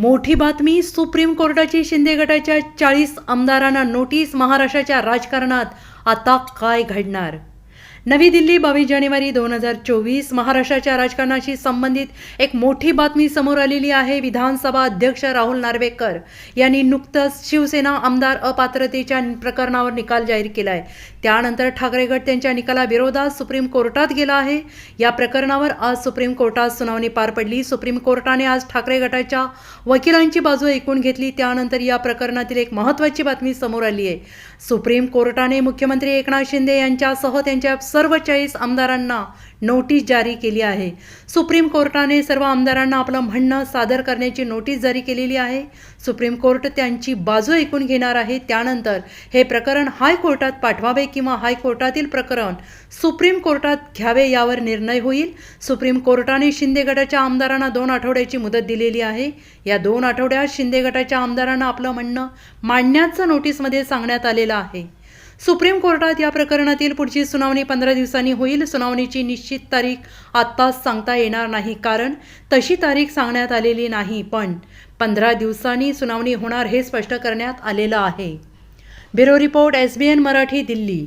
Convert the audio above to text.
मोठी बातमी सुप्रीम कोर्टाची शिंदे गटाच्या चाळीस आमदारांना नोटीस महाराष्ट्राच्या राजकारणात. आता काय घडणार? नवी दिल्ली बावीस जानेवारी दोन हजार चोवीस महाराष्ट्राच्या राजकारणाशी संबंधित एक मोठी बातमी समोर आलेली आहे. विधानसभा अध्यक्ष राहुल नार्वेकर यांनी नुकतंच शिवसेना आमदार अपात्रतेच्या प्रकरणावर निकाल जाहीर केला आहे त्यानंतर ठाकरे गट त्यांच्या निकालाविरोधात सुप्रीम कोर्टात गेला आहे. या प्रकरणावर आज सुप्रीम कोर्टात सुनावणी पार पडली. सुप्रीम कोर्टाने आज ठाकरे गटाच्या वकिलांची बाजू ऐकून घेतली. त्यानंतर या प्रकरणातील एक महत्त्वाची बातमी समोर आली आहे. सुप्रीम कोर्टाने मुख्यमंत्री एकनाथ शिंदे यांच्यासह त्यांच्या सर्व चाळीस आमदारांना नोटीस जारी केली आहे. सुप्रीम कोर्टाने सर्व आमदारांना आपलं म्हणणं सादर करण्याची नोटीस जारी केलेली आहे. सुप्रीम कोर्ट त्यांची बाजू ऐकून घेणार आहे. त्यानंतर हे प्रकरण हायकोर्टात पाठवावे किंवा हायकोर्टातील प्रकरण सुप्रीम कोर्टात घ्यावे यावर निर्णय होईल. सुप्रीम कोर्टाने शिंदे गटाच्या आमदारांना दोन आठवड्याची मुदत दिलेली आहे. या दोन आठवड्यात शिंदे गटाच्या आमदारांना आपलं म्हणणं मांडण्याचं नोटीसमध्ये सांगण्यात आलेलं आहे. सुप्रीम कोर्टात या प्रकरणातील पुढची सुनावणी पंधरा दिवसांनी होईल. सुनावणीची निश्चित तारीख आत्ताच सांगता येणार नाही कारण तशी तारीख सांगण्यात आलेली नाही पण पंधरा दिवसांनी सुनावणी होणार हे स्पष्ट करण्यात आलेलं आहे. Bureau report S B N Marathi Delhi.